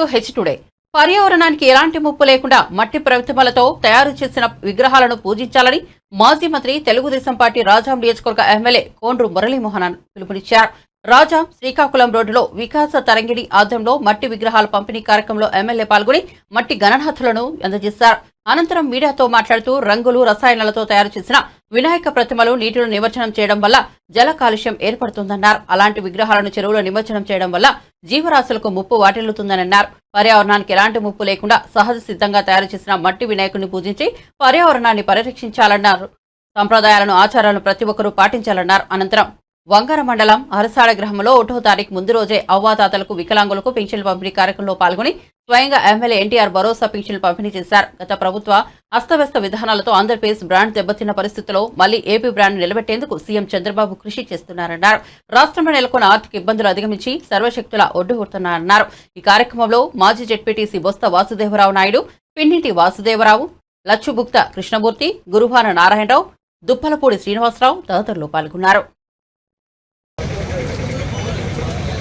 To H today పర్యావరణానికి ఎలాంటి ముప్పు లేకుండా మట్టి ప్రతిమలతో తయారు చేసిన విగ్రహాలను పూజించాలని మాజీ మంత్రి తెలుగుదేశం పార్టీ రాజాం నియోజకవర్గ ఎమ్మెల్యే కోండ్రు మురళీమోహన్ పిలుపునిచ్చారు. రాజాం శ్రీకాకుళం రోడ్డులో వికాస తరంగిణి ఆధ్వర్యంలో మట్టి విగ్రహాల పంపిణీ కార్యక్రమంలో ఎమ్మెల్యే పాల్గొని మట్టి గణనాథులను అందజేశారు. అనంతరం మీడియాతో మాట్లాడుతూ రంగులు రసాయనాలతో తయారు చేసిన వినాయక ప్రతిమలు నీటిలో నిమజ్జనం చేయడం వల్ల జల కాలుష్యం ఏర్పడుతుందన్నారు. అలాంటి విగ్రహాలను చెరువులో నిమజ్జనం చేయడం వల్ల జీవరాశులకు ముప్పు వాటిల్లుతుందన్నారు. పర్యావరణానికి ఎలాంటి ముప్పు లేకుండా సహజ సిద్ధంగా తయారు చేసిన మట్టి వినాయకుడిని పూజించి పర్యావరణాన్ని పరిరక్షించాలన్నారు. సంప్రదాయాలను ఆచారాలను ప్రతి ఒక్కరూ పాటించాలన్నారు. అనంతరం వంగర మండలం అరసాడ గ్రామంలో ఒకటో తారీఖు ముందు రోజే అవ్వాతాతలకు వికలాంగులకు పింఛన్లు పంపిణీ కార్యక్రమంలో పాల్గొని స్వయంగా ఎమ్మెల్యే ఎన్టీఆర్ భరోసా పింఛన్లు పంపిణీ చేశారు. గత ప్రభుత్వ అస్తవ్యస్త విధానాలతో ఆంధ్రప్రదేశ్ బ్రాండ్ దెబ్బతిన్న పరిస్థితుల్లో మళ్ళీ ఏపీ బ్రాండ్ నిలబెట్టేందుకు సీఎం చంద్రబాబు కృషి చేస్తున్నారన్నారు. రాష్ట్రంలో నెలకొన్న ఆర్థిక ఇబ్బందులు అధిగమించి సర్వశక్తుల ఒడ్డుగొడుతున్నారన్నారు. ఈ కార్యక్రమంలో మాజీ జెడ్పీటీసీ బొత్స వాసుదేవరావు నాయుడు పిన్నిటి వాసుదేవరావు లచ్చుబుక్త కృష్ణమూర్తి గురువాన నారాయణరావు దుప్పలపూడి శ్రీనివాసరావు తదితరులు పాల్గొన్నారు.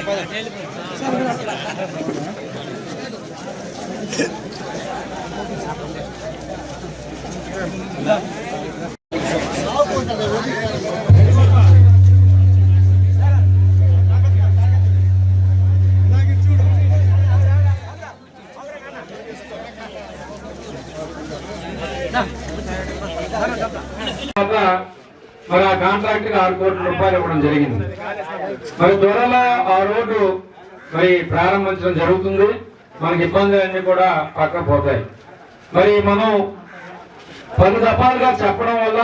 తర్వాత మరి ఆ కాంట్రాక్ట్ ఆరు కోట్ల రూపాయలు ఇవ్వడం జరిగింది. మరి త్వరలో ఆ రోడ్డు మరి ప్రారంభించడం జరుగుతుంది. మనకి ఇబ్బందులన్నీ కూడా పక్క పోతాయి. మరి మనం పలు దఫాలుగా చెప్పడం వల్ల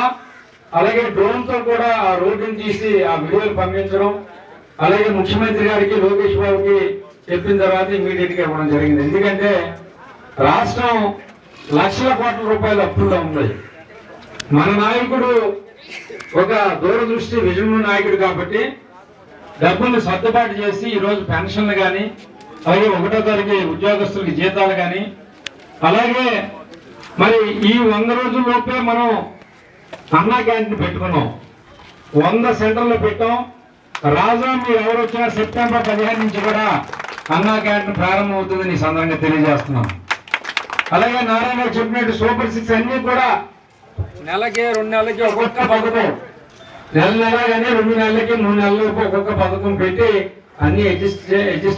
అలాగే డ్రోన్తో కూడా ఆ రోడ్డుని తీసి ఆ వీడియోలు పంపించడం అలాగే ముఖ్యమంత్రి గారికి లోకేష్ బాబుకి చెప్పిన తర్వాత ఇమీడియట్గా ఇవ్వడం జరిగింది. ఎందుకంటే రాష్ట్రం లక్షల కోట్ల రూపాయలు అప్పుల్లో ఉన్నాయి. మన నాయకుడు ఒక దూరదృష్టి విజన్ నాయకుడు కాబట్టి డబ్బుల్ని సర్దుబాటు చేసి ఈరోజు పెన్షన్లు కానీ అలాగే ఒకటో తారీఖు ఉద్యోగస్తులకి జీతాలు కానీ అలాగే మరి ఈ వంద రోజుల్లోపే మనం అన్నా క్యాంటీన్ పెట్టుకున్నాం. వంద సెంటర్లు పెట్టాం. రాజా మీరు ఎవరు వచ్చినా సెప్టెంబర్ పదిహేను నుంచి కూడా అన్నా క్యాంటీన్ ప్రారంభం అవుతుందని ఈ సందర్భంగా తెలియజేస్తున్నాం. అలాగే నారాయణ గారు చెప్పినట్టు సూపర్ సిక్స్ అన్ని కూడా నెలకి రెండు నెలలకి ఒక్కొక్క పథకం. నెల నెల కానీ రెండు నెలలకి మూడు నెలలకి ఒక్కొక్క పథకం పెట్టి అన్ని అడ్జస్ట్ అడ్జస్ట్